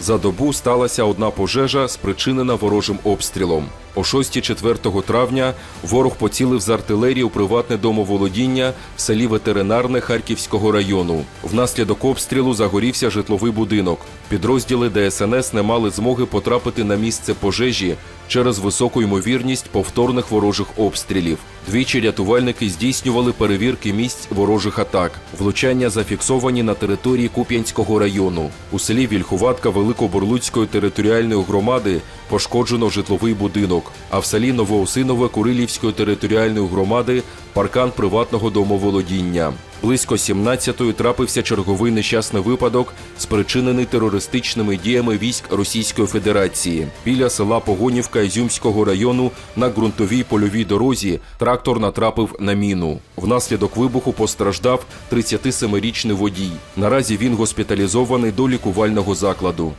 За добу сталася одна пожежа, спричинена ворожим обстрілом. О 6-4 травня ворог поцілив з артилерії у приватне домоволодіння в селі Ветеринарне Харківського району. Внаслідок обстрілу загорівся житловий будинок. Підрозділи ДСНС не мали змоги потрапити на місце пожежі через високу ймовірність повторних ворожих обстрілів. Двічі рятувальники здійснювали перевірки місць ворожих атак. Влучання зафіксовані на території Куп'янського району. У селі Вільхуватка Великоборлуцької територіальної громади пошкоджено житловий будинок, а в селі Новоосинове Курилівської територіальної громади паркан приватного домоволодіння. Близько 17-ї трапився черговий нещасний випадок, спричинений терористичними діями військ Російської Федерації. Біля села Погонівка Ізюмського району на ґрунтовій польовій дорозі трактор натрапив на міну. Внаслідок вибуху постраждав 37-річний водій. Наразі він госпіталізований до лікувального закладу.